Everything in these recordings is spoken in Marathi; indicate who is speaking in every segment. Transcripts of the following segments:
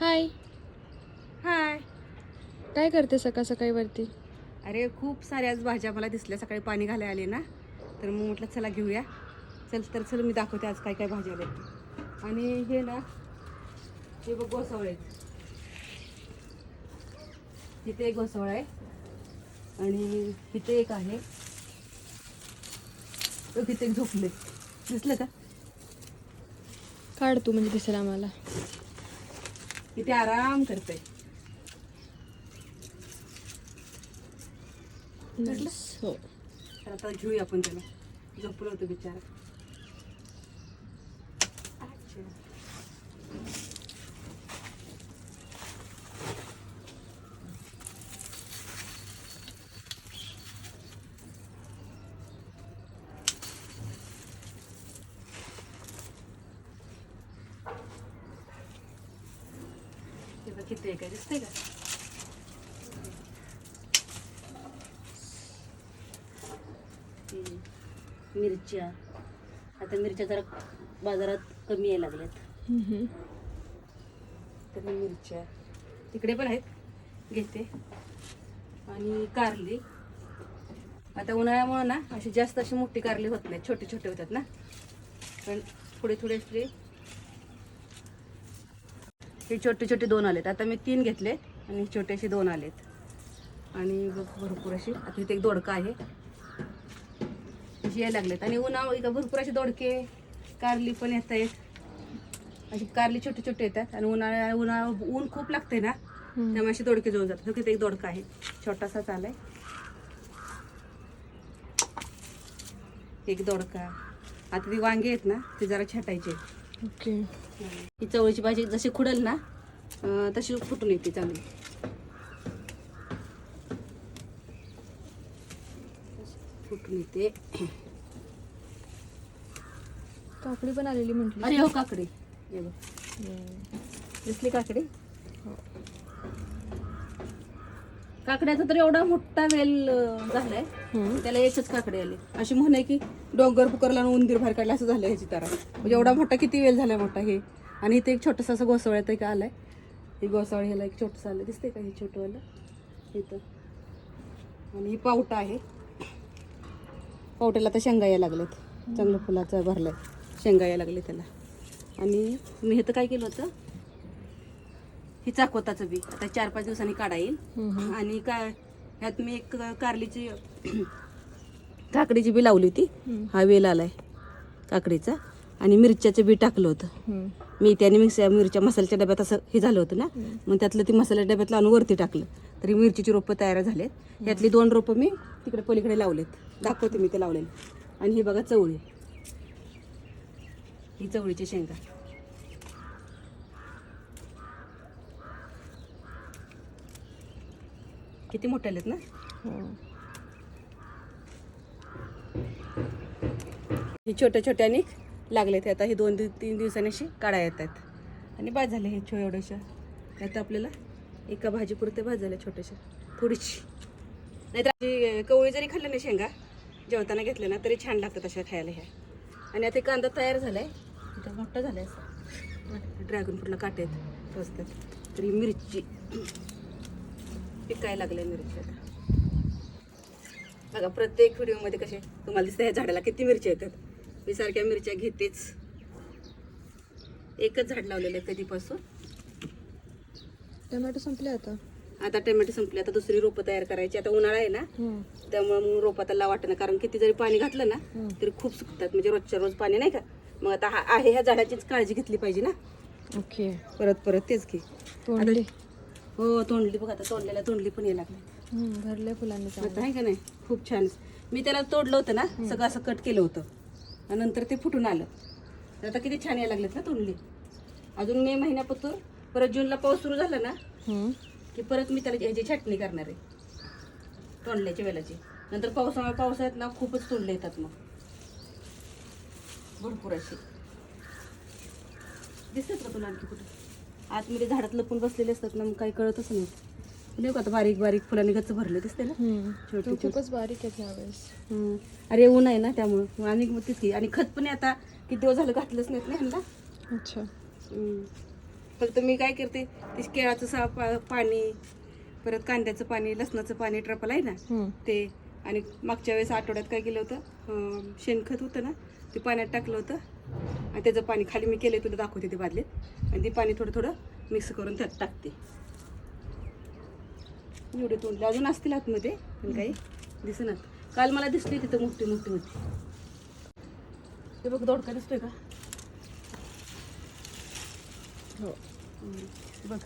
Speaker 1: हाय.
Speaker 2: हाय.
Speaker 1: काय करते सकाळ सकाळी वरती
Speaker 2: अरे खूप साऱ्या आज भाज्या मला दिसल्या. सकाळी पाणी घालायला आले ना तर मग म्हटलं चला घेऊया. चल तर चल मी दाखवते आज काय काय भाज्या आल्या आणि हे ना हे बघ गोसावळ आहेत. तिथे एक गोसावळ आहे. आणि तिथे एक आहे. तो तिथे एक झोपले. दिसलं का?
Speaker 1: काढ तू म्हणजे दिसेल आम्हाला.
Speaker 2: तिथे आराम करते?
Speaker 1: हो.
Speaker 2: आता घेऊया आपण त्याला. झोपलं होतं बिचारा. किती आहे काय दिसतंय का. मिरच्या. आता मिरच्या जरा बाजारात कमी यायला लागल्यात. तर मिरच्या तिकडे पण आहेत. घेते. आणि कारली. आता उन्हाळ्यामुळं ना अशी जास्त अशी मोठी कारली होत नाही छोटे छोटे होतात ना. पण थोडे थोडे असे हे छोटे छोटे दोन आलेत. आता मी तीन घेतले आणि छोटेसे दोन आलेत. आणि भरपूर अशी. आता इथे एक दोडका आहे. अशी यायला लागलेत. आणि उन्हा इथं भरपूर असे दोडके कारली पण येत आहेत. अशी कारली छोटे छोटे येतात. आणि उन्हाळ्या उन्हाळा ऊन खूप लागते ना. त्यामुळे असे दोडके जळून जातात. तिथे एक दोडका आहे. छोटासाच आलाय. एक दोडका. आता ती वांगे आहेत ना ते जरा छाटायचे.
Speaker 1: ओके.
Speaker 2: ही चवळीची भाजी जशी खुडल ना तशी फुटून येते चांगली. फुटून येते.
Speaker 1: काकडी पण आलेली म्हटली.
Speaker 2: अरे हो काकडी. दिसली काकडी?
Speaker 1: हो.
Speaker 2: काकड्याचा तर एवढा मोठा वेल झालाय. त्याला एकच काकडे आले. अशी म्हणे की डोंगर पुकरला उंदीर बाहेर काढला असं झालं ह्याची तारा म्हणजे एवढा मोठा किती वेल झालाय मोठा हे. आणि इथे एक छोटंसं असं गोसावळ येतं का आलाय. हे गोसावळ ह्याला एक छोटंसं आलं दिसतंय का हे छोटंवालं? इथं. आणि ही पावटा आहे. पावट्याला आता शेंगा यायला लागल्यात. चांगलं फुलाचं भरलंय. शेंगा यायला लागले त्याला. आणि मी हे तर काय केलं होतं? ही चाकवताचं बी. आता चार पाच दिवसांनी काढा येईल. आणि काय ह्यात मी एक कारलीची काकडीची बी लावली होती. हा वेल आलाय काकडीचा. आणि मिरच्याचं बी टाकलं होतं. मी त्याने मिक्स मिरच्या मसाल्याच्या डब्यात असं हे झालं होतं ना. मग त्यातलं ती मसाल्या डब्यात लावून वरती टाकलं. तरी मिरचीची रोपं तयार झालेत. यातली दोन रोपं मी तिकडे पलीकडे लावलेत. दाखवते मी ते लावलेले. आणि ही बघा चवळी. ही चवळीची शेंगा. किती मोठ्या आलेत ना?
Speaker 1: हे
Speaker 2: छोट्या छोट्या निक लागले ते. आता हे दोन दिव तीन दिवसांनी अशी काढा येतात आणि बाद झाले हे छो एवढ्याशा आता आपल्याला एका भाजीपुरते बाद झाल्या छोट्याशा थोडीशी. नाहीतर जी कवळी जरी खाल्लं नाही शेंगा जेवताना घेतल्या ना तरी छान लागतात अशा खायला ह्या. आणि आता कांदा तयार झालाय. इथं मोठा आहे असं. ड्रॅगन फ्रूटला काटे आहेत. रस्त्यात तरी मिरची. पिकायला लागल्या मिरची आता. बघा प्रत्येक व्हिडिओमध्ये कसे तुम्हाला दिसतं ह्या झाडाला किती मिरची येतात. मी सारख्या मिरच्या घेतेच. एकच झाड लावलेलं आहे कधीपासून.
Speaker 1: टोमॅटो संपले आता.
Speaker 2: आता टोमॅटो संपले आता दुसरी रोपं तयार करायची. आता उन्हाळा आहे ना
Speaker 1: हम्म.
Speaker 2: त्यामुळे मग रोपं त्याला वाटणं. कारण किती जरी पाणी घातलं ना
Speaker 1: हम्म.
Speaker 2: तरी खूप सुकतात. म्हणजे रोजच्या रोज पाणी नाही का? मग आता हा आहे ह्या झाडाचीच काळजी घेतली पाहिजे ना.
Speaker 1: ओके.
Speaker 2: परत परत तेच की.
Speaker 1: तोंडली.
Speaker 2: हो तोंडली बघ आता. तोंडलेल्या तोंडली पण यायला लागली.
Speaker 1: भरल्या फुलांनी
Speaker 2: आता आहे का नाही? खूप छान. मी त्याला तोडलं होतं ना सगळं असं कट केलं होतं. नंतर ते फुटून आलं. तर आता किती छान यायला लागलेत ना तोंडली. अजून मे महिन्यापासून परत जूनला पाऊस सुरू झाला ना. की परत मी त्याला ह्याची छाटणी करणार आहे. तोंडल्याच्या वेलाची. नंतर पावसामुळे पावसाळ्यात ना खूपच तोंडले येतात मग. भरपूर असे. दिसतात का तुला आणखी कुठे? आतमध्ये झाडात लपून बसलेले असतात ना मग काही कळतच नाही. नाही का आता बारीक बारीक फुलांनी गच्च भरले दिसते ना. छोटी-.
Speaker 1: खूपच बारीक आहे यावेळेस
Speaker 2: हं. अरे ऊन आहे ना त्यामुळं आणि मग की आणि खत पण आता किती दिवस झालं घातलंच नाहीत ना ह्यांना
Speaker 1: अच्छा.
Speaker 2: फक्त मी काय करते ते केळाचं सा पा- पाणी परत कांद्याचं पाणी लसणाचं पाणी ट्रपल आहे ना
Speaker 1: हम्म.
Speaker 2: ते आणि मागच्या वेळेस आठवड्यात काय केलं होतं अं, शेणखत होतं ना ते पाण्यात टाकलं होतं आणि त्याचं पाणी खाली मी केलं तुला दाखवते ते बादलीत आणि ते पाणी थोडं थोडं मिक्स करून त्यात टाकते एवढे तोंडले अजून असतील आतमध्ये पण काही दिसणार काल मला दिसली तिथं मोठी मोठी होती ते बघ दोडका दिसतोय का?
Speaker 1: हो.
Speaker 2: बघ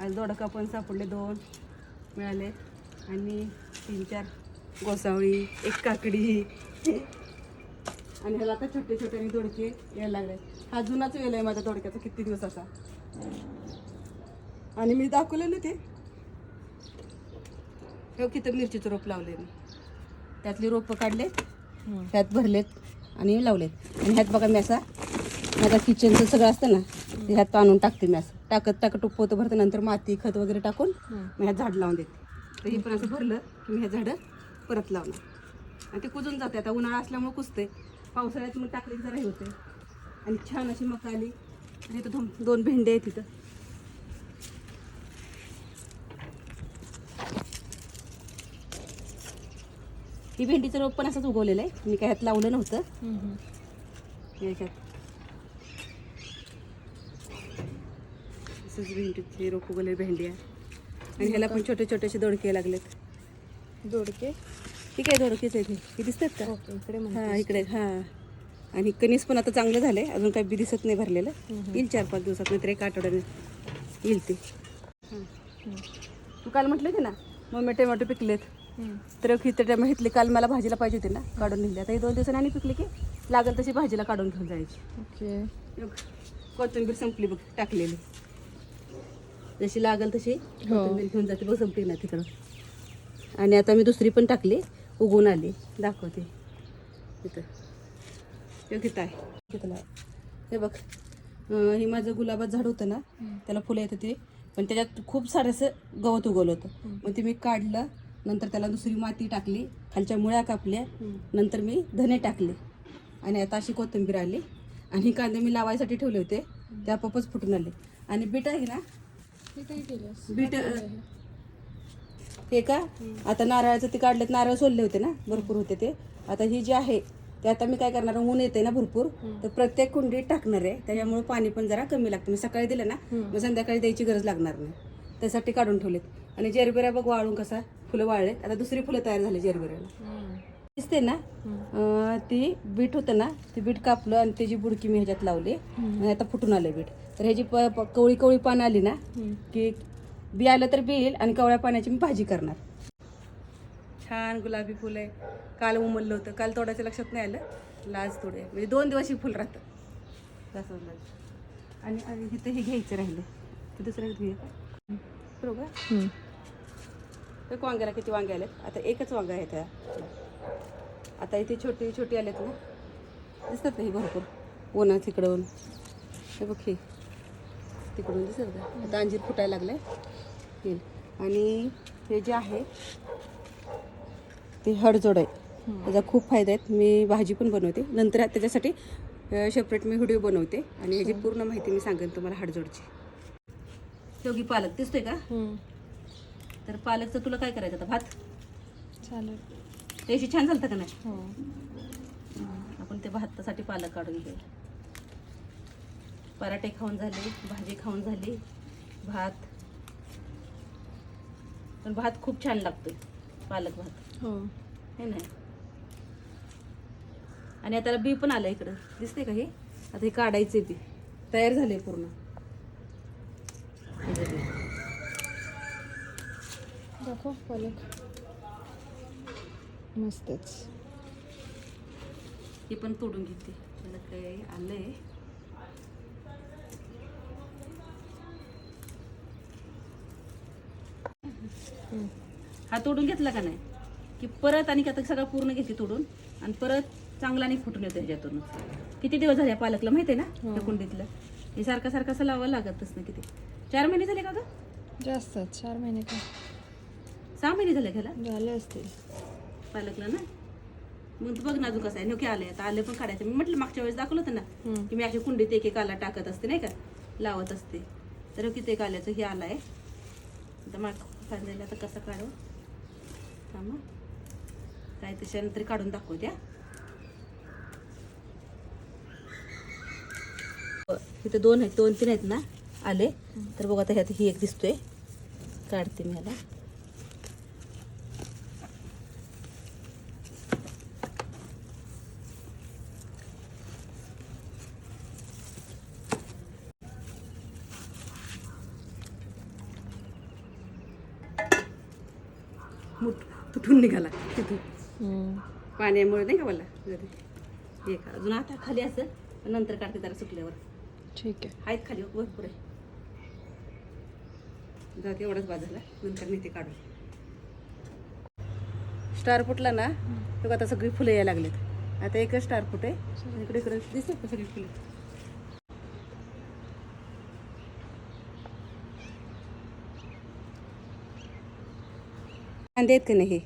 Speaker 2: आज दोडका पण सापडले दोन मिळाले. आणि तीन चार गोसावळी एक काकडी. आणि ह्याला आता छोटे छोटे आणि दोडके यायला लागले. हा जुनाच वेळ आहे माझ्या दोडक्याचा किती दिवसाचा. आणि मी दाखवले ना ते. हो किती मिरचीचं रोप लावले मी. त्यातली रोपं काढलेत
Speaker 1: हम्म.
Speaker 2: ह्यात भरलेत आणि लावलेत. आणि ह्यात बघा मी असा माझा किचनचं सगळं असतं ना ते ह्यात आणून टाकते मी असं. टाकत टाकत पोतं भरते नंतर माती खत वगैरे टाकून. मी ह्यात झाड लावून देते. तर हे पण असं भरलं की मी ह्या झाडं परत लावणार. आणि ते कुजून जाते. आता उन्हाळा असल्यामुळे कुजते पावसाळ्यात मग टाकले जरा हे होते आणि छान अशी मका आली. आणि इथं दोन दोन भेंडे आहेत तिथं ही भेंडीचं रोप पण असंच उगवलेलं आहे. मी काय ह्यात लावलं नव्हतं. असंच भेंडीचे रोप उगवले भेंडी आहे. आणि ह्याला पण छोटे छोटेसे दोडके लागलेत.
Speaker 1: दोडके?
Speaker 2: ठीक आहे दोडकेच आहेत हे. दिसतात का?
Speaker 1: इकडे
Speaker 2: हा इकडे हा. आणि कणीस पण आता चांगलं झालंय. अजून काही बी दिसत नाही भरलेलं. येईल चार पाच दिवसात नाहीतर एक आठवड्याने येईल ते. तू काल म्हटलं होते ना मम्मी टोमॅटो पिकलेत. तर किती टोमॅटो घेतले. काल मला भाजीला पाहिजे होते ना काढून नेले. आता हे दोन दिवसांनी आणि पिकले की लागेल तशी भाजीला काढून घेऊन जायची.
Speaker 1: ओके.
Speaker 2: हे कोथिंबीर संपली बघ टाकलेली. जशी लागल तशी कोथिंबीर घेऊन जाते बघ संपली ना तिकडं. आणि आता मी दुसरी पण टाकली उगवून आली. दाखवते. तिथं हे किती आहे? हे बघ हे माझं गुलाबाचं झाड होतं ना त्याला फुलं येत होते. पण त्याच्यात खूप सारंसं गवत उगवलं होतं. मग ते मी काढलं नंतर त्याला दुसरी माती टाकली खालच्या मुळ्या कापल्या नंतर मी धने टाकले. आणि आता अशी कोथिंबीर आली. आणि हे कांदे मी लावायसाठी ठेवले होते. ते आपोआपच फुटून आले. आणि बीट आहे ना?
Speaker 1: हे
Speaker 2: बीट हे. का? आता नारळाचं ते काढलेत. नारळ सोलले होते ना? भरपूर होते ते. आता ही जी आहे ते आता मी काय करणार? ऊन येते ना भरपूर. तर प्रत्येक कुंडीत टाकणार आहे. त्याच्यामुळे पाणी पण जरा कमी लागतं. मी सकाळी दिलं ना मग संध्याकाळी द्यायची गरज लागणार नाही. त्यासाठी काढून ठेवलेत. आणि जेरबेरा बघ वाळून कसा? फुलं वाळलेत. आता दुसरी फुलं तयार झाली जेरबेऱ्याला. दिसते ना? अं, ती बीट होतं ना ते बीट कापलं आणि त्याची बुडकी मी ह्याच्यात लावली. आणि आता फुटून आलं बीट. तर ह्याची प प- कवळी कवळी पानं आली ना. की बी आलं तर बी येईल आणि कवळ्या पाण्याची मी भाजी करणार. छान गुलाबी फुलं आहे. काल उमललं होतं. काल तोडायचं लक्षात नाही आलं. लाज थोडे म्हणजे दोन दिवस ही फुल राहतं. जास्वंदाचं. आणि आणि इथं हे घ्यायचं राहिले ते दुसरं घेऊया. बरोबर? तर वांग्याला किती वांगे आलेत? आता एकच वांगा आहे त्या. आता इथे छोटी छोटी आलेत ना. दिसतात ना हे भरपूर. उन्हात तिकडून. हे बघ हे. तिकडून दिसत का? आता अंजीर फुटायला लागलाय. येईल आणि हे जे आहे ते हडजोड आहे. त्याचा खूप फायदा आहेत मी भाजी पण बनवते. नंतर त्याच्यासाठी सेपरेट मी व्हिडिओ बनवते. आणि ह्याची पूर्ण माहिती मी सांगेन तुम्हाला हडजोडची शेवगी पालक दिसतोय का. तर पालकचं तुला काय करायचं आता? भात?
Speaker 1: चालेल.
Speaker 2: त्याशी छान चालतं का नाही?
Speaker 1: हो.
Speaker 2: आपण ते भातासाठी पालक काढून घेऊ. पराठे खाऊन झाले भाजी खाऊन झाली भात. पण भात खूप छान लागतोय पालक भात.
Speaker 1: हो.
Speaker 2: हे नाही आणि आता बी पण आलं इकडं. दिसते का हे? आता हे काढायचे बी. तयार झाले पूर्ण हे बघ.
Speaker 1: दाखव पालक मस्तच.
Speaker 2: हे पण तोडून घेते. त्याला काय आलंय.
Speaker 1: हम्म.
Speaker 2: हा तोडून घेतला का नाही? की परत आणि आता सगळं पूर्ण घेते तोडून आणि परत चांगला आणि फुटून येतो ह्याच्यातून किती दिवस झाले पालकला माहिती आहे ना?
Speaker 1: हो.
Speaker 2: त्या कुंडीतलं. हे सारखं सारखं असं लावावं लागतच ना किती. चार महिने झाले का ग?
Speaker 1: जास्त चार महिने का?
Speaker 2: सहा महिने झाले घ्याला
Speaker 1: झाले असतील.
Speaker 2: पालकला ना? मग तू बघ ना अजून कसं आहे. नक्की आले आता. आले पण काढायचं. मी म्हटलं मागच्या वेळेस दाखवलं होतं ना. की मी अशी कुंडीत एक एक आला टाकत असते नाही का? लावत असते. तर किती एक आल्याचं हे आलं आहे आता माग कांद्याला आता कसं काढू? थांबा काय त्याच्यानंतर काढून दाखवत्या इथे दोन आहेत. दोन तीन आहेत ना आले. तर बघू आता ह्यात ही एक दिसतोय. काढते मी ह्याला तुटून निघाला? तिथून. पाण्यामुळे नाही का मला? घरी हे का अजून आता खाली असं नंतर काढते जरा सुकल्यावर.
Speaker 1: ठीक आहे.
Speaker 2: आहेत खाली भरपूर आहे. जाते एवढाच बाजूला. नंतर नेते काढून. स्टार फुटला ना तर आता सगळी फुलं यायला लागलेत. आता एकच स्टार फुट आहे. इकडे इकडे. दिसतात का सगळी फुलं? कांदे आहेत का नाही हे?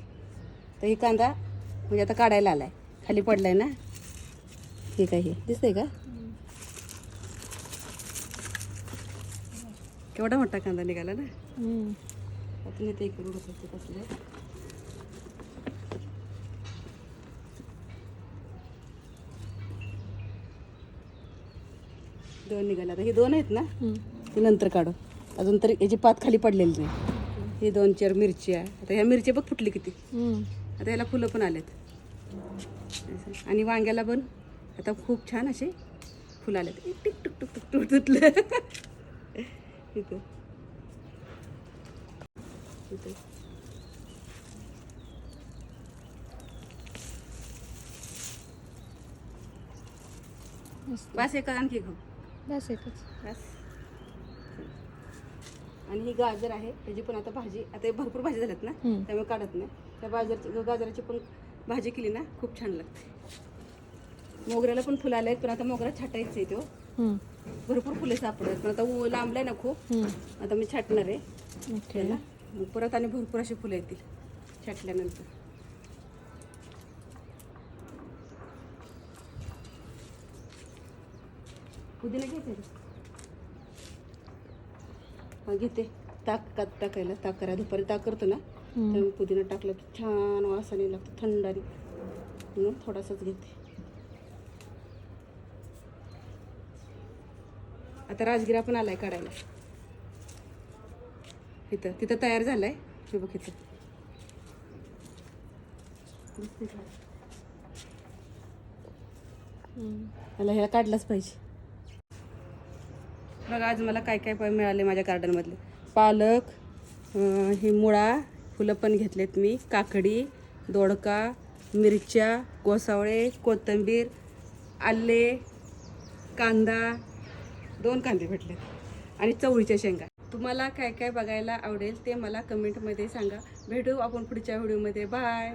Speaker 2: तर हे कांदा म्हणजे आता काढायला आलाय. खाली पडलाय ना? हे काय हे? दिसतंय का? केवढा मोठा कांदा निघाला ना? मी ते बसते कसले. दोन निघाले. आता हे दोन आहेत ना. ते नंतर काढू. अजून तरी याची पात खाली पडलेली नाही. हे दोन चार मिरची आहे. आता ह्या मिरची बघ फुटली किती. आता याला फुलं पण आलेत. आणि वांग्याला पण आता खूप छान असे फुलं आलेत. टिक टिक टुक टुक टुक तुटलं. इथं. इथं. बस एक आणखी घेऊ
Speaker 1: बस एकच.
Speaker 2: बस. आणि ही गाजर आहे त्याची पण आता भाजी आता भरपूर भाजी झाल्यात ना. त्यामुळे काढत नाही त्या गाजरची गाजराची पण भाजी केली ना खूप छान लागते मोगऱ्याला पण फुलं आले आहेत पण आता मोगरा छाटायचं आहे तो. भरपूर फुले सापडतात पण आता लांबलंय ना खूप. आता मी छाटणार आहे त्याला परत आणि भरपूर अशी फुलं येतील छाटल्यानंतर पुदिना घ्यायचं? हा घेते. ताक का टाकायला. ताक करा. दुपारी ताक करतो ना. त्यामुळे पुदिना टाकलं की छान वासाने लागतो थंडारी. म्हणून थोडासाच घेते. आता राजगिरा पण आलाय काढायला. इथं. तिथं तयार झालाय. हे बघ इथं. दिसतंय का?
Speaker 1: हम्म.
Speaker 2: मला ह्या काढलाच पाहिजे. बघा आज मला काय काय प- मिळाले माझ्या गार्डनमधले पालक ही मुळा फुलं पण घेतलेत मी. काकडी दोडका मिरच्या गोसावळे कोथिंबीर आले कांदा दोन कांदे भेटलेत. आणि चवळीच्या शेंगा. तुम्हाला काय काय बघायला आवडेल ते मला कमेंटमध्ये सांगा. भेटू आपण पुढच्या व्हिडिओमध्ये. बाय!